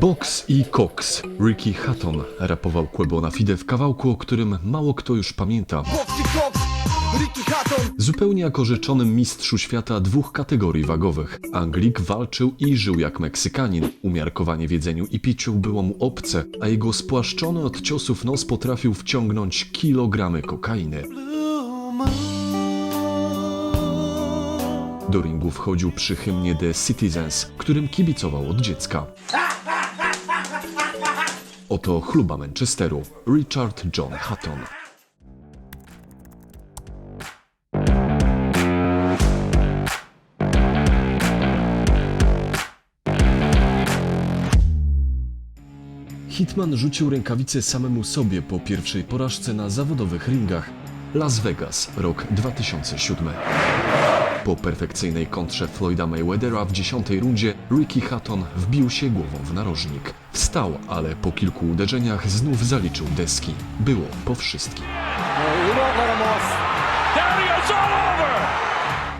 Box i Cox. Ricky Hatton rapował Quebo na Fide w kawałku, o którym mało kto już pamięta. Zupełnie jako rzeczonym mistrzu świata dwóch kategorii wagowych. Anglik walczył i żył jak Meksykanin. Umiarkowanie w jedzeniu i piciu było mu obce, a jego spłaszczony od ciosów nos potrafił wciągnąć kilogramy kokainy. Do ringu wchodził przy hymnie The Citizens, którym kibicował od dziecka. Oto chluba Manchesteru, Richard John Hatton. Hitman rzucił rękawice samemu sobie po pierwszej porażce na zawodowych ringach. Las Vegas, rok 2007. Po perfekcyjnej kontrze Floyda Mayweathera w dziesiątej rundzie Ricky Hatton wbił się głową w narożnik. Wstał, ale po kilku uderzeniach znów zaliczył deski. Było po wszystkim.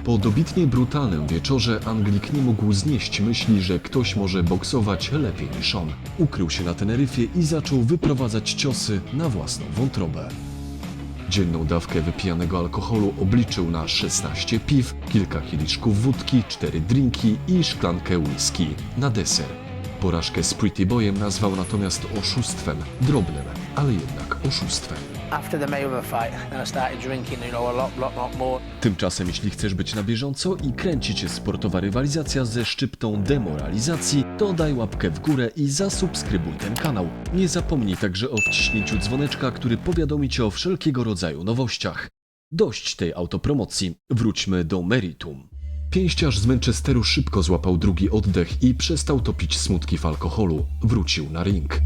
Po dobitnie brutalnym wieczorze Anglik nie mógł znieść myśli, że ktoś może boksować lepiej niż on. Ukrył się na Teneryfie i zaczął wyprowadzać ciosy na własną wątrobę. Dzienną dawkę wypijanego alkoholu obliczył na 16 piw, kilka kieliszków wódki, 4 drinki i szklankę whisky na deser. Porażkę z Pretty Boyem nazwał natomiast oszustwem, drobnym, ale jednak oszustwem. Tymczasem, jeśli chcesz być na bieżąco i kręci cię sportowa rywalizacja ze szczyptą demoralizacji, to daj łapkę w górę i zasubskrybuj ten kanał. Nie zapomnij także o wciśnięciu dzwoneczka, który powiadomi cię o wszelkiego rodzaju nowościach. Dość tej autopromocji, wróćmy do meritum. Pięściarz z Manchesteru szybko złapał drugi oddech i przestał topić smutki w alkoholu. Wrócił na ring.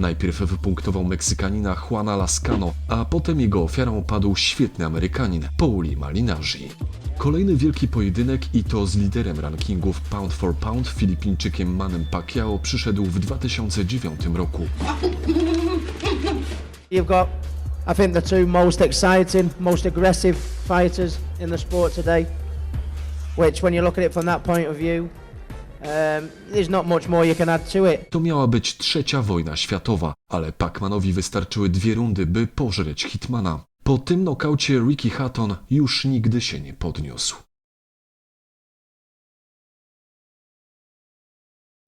Najpierw wypunktował Meksykanina Juana Lascano, a potem jego ofiarą padł świetny Amerykanin Pauli Malinarzi. Kolejny wielki pojedynek i to z liderem rankingów pound for pound Filipińczykiem Manem Pacquiao przyszedł w 2009 roku. You've got, I think, the two most exciting, most aggressive fighters in the sport today. Which, when you look at it from that point of view, there's not much more you can add to it. To miała być trzecia wojna światowa, ale Pacmanowi wystarczyły dwie rundy, by pożreć Hitmana. Po tym nokaucie Ricky Hatton już nigdy się nie podniósł.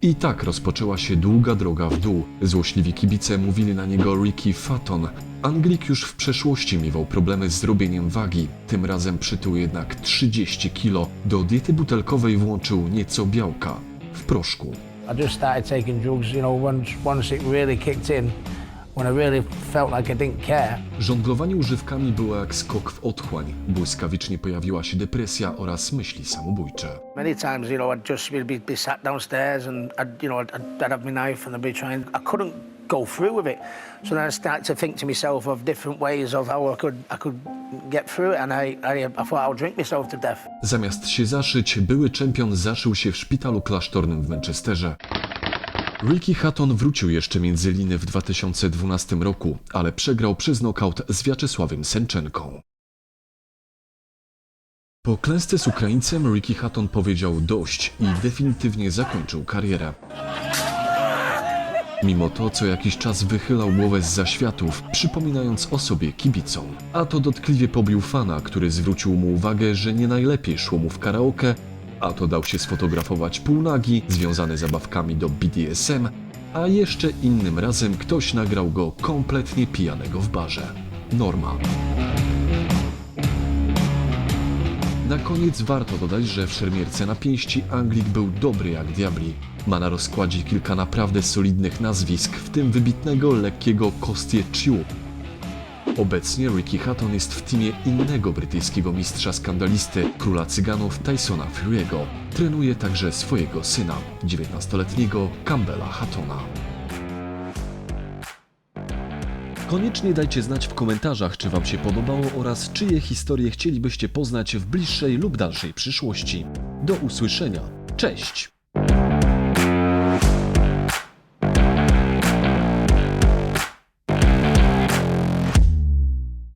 I tak rozpoczęła się długa droga w dół. Złośliwi kibice mówili na niego Ricky Fatton. Anglik już w przeszłości miewał problemy z zrobieniem wagi. Tym razem przytył jednak 30 kilo. Do diety butelkowej włączył nieco białka. W proszku. I just started taking drugs, you know, once, once it really kicked in, when I really felt like I didn't care. Żonglowanie używkami było jak skok w otchłań. Błyskawicznie pojawiła się depresja oraz myśli samobójcze. Many times, you know, I'd just be, be, be sat downstairs and I'd, you know, I'd, I'd have my knife and I'd be trying, I couldn't go through with it. So then I started to think to myself of different ways of how I could, I could get through it and I, I, I thought drink myself to death. Zamiast się zaszyć, były czempion zaszył się w szpitalu klasztornym w Manchesterze. Ricky Hatton wrócił jeszcze między liny w 2012 roku, ale przegrał przez nokaut z Wiaczesławem Senczenką. Po klęsce z Ukraińcem Ricky Hatton powiedział dość i definitywnie zakończył karierę. Mimo to co jakiś czas wychylał głowę z zaświatów, przypominając o sobie kibicom. A to dotkliwie pobił fana, który zwrócił mu uwagę, że nie najlepiej szło mu w karaoke, a to dał się sfotografować półnagi, związany zabawkami do BDSM, a jeszcze innym razem ktoś nagrał go kompletnie pijanego w barze. Norma. Na koniec warto dodać, że w szermierce na pięści Anglik był dobry jak diabli. Ma na rozkładzie kilka naprawdę solidnych nazwisk, w tym wybitnego lekkiego Kostie Chiu. Obecnie Ricky Hatton jest w teamie innego brytyjskiego mistrza skandalisty, króla cyganów Tysona Fury'ego. Trenuje także swojego syna, 19-letniego Campbella Hattona. Koniecznie dajcie znać w komentarzach, czy Wam się podobało oraz czyje historie chcielibyście poznać w bliższej lub dalszej przyszłości. Do usłyszenia. Cześć!